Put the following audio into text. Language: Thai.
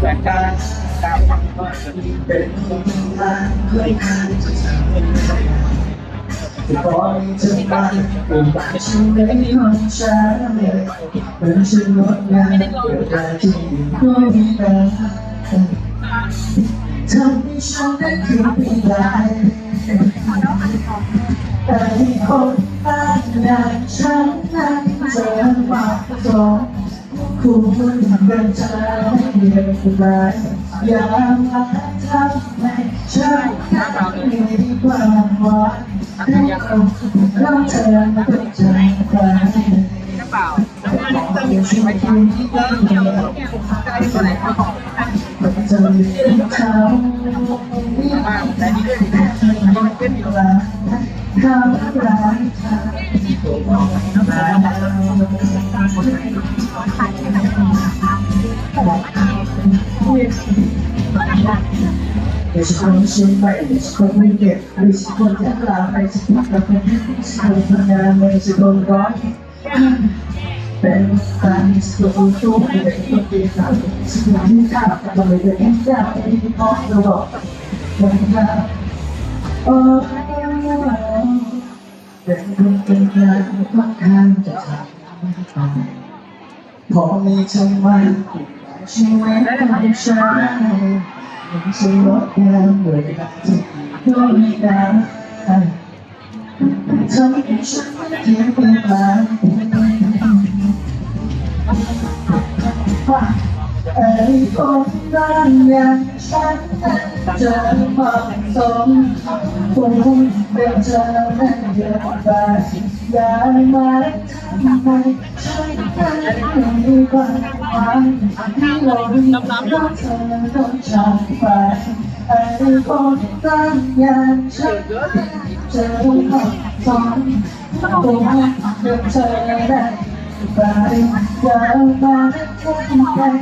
แต่การตามความว่าจะเป็นทางเคยผ่านจะทำให้จะปล่อยเธอไปเป็นบางฉันในห้องฉันเลยเป็นฉันงดงามเกิดได้ที่ก็มีแต่ทำให้ฉันได้คืนไม่ได้แต่ที่คนบ้านอย่างฉันนั้นเจอมาสอ คู่มือเดินทางเดียวกันอย่ามาทำให้ฉันไม่มีความหวังให้เราเราเธอเป็นใจใครอย่าช่วยคิดให้มันจะมีเขาที่มาแต่นี่ด้กันเป็นเวลาเขารักเธอ It's constant violence, communicate, physical attack, physical government, physical God. Parents, families, the social, the educated, the attack, the attack, the attack, the attack, the attack, the attack, าไม่ใช่คนคนเป็นการสูงสูงเป็นคนที่ทำสิ่งาพเจ้าไม่ได้แค่อยากให้พ่อเราบอกมันอ้เป็นคนเป็นกลางค่อนข้างจะทำพอมีชีวิตของฉันยังสวยงามเหมือนที่ก็มีดาวทำให้ฉันไม่เทียบเป็นบางไอ้คนร่างอย่างฉันเหมาะสมคงเป็นเธอนั้นเดียกันอย่ามาทำให้ฉันมามหวังที่เรารักเธอต้อง จากไปไอ้คนร่างอย่างฉันจะเหมาะสมคงเป็นเธอได้ไปอย่ามาทำให้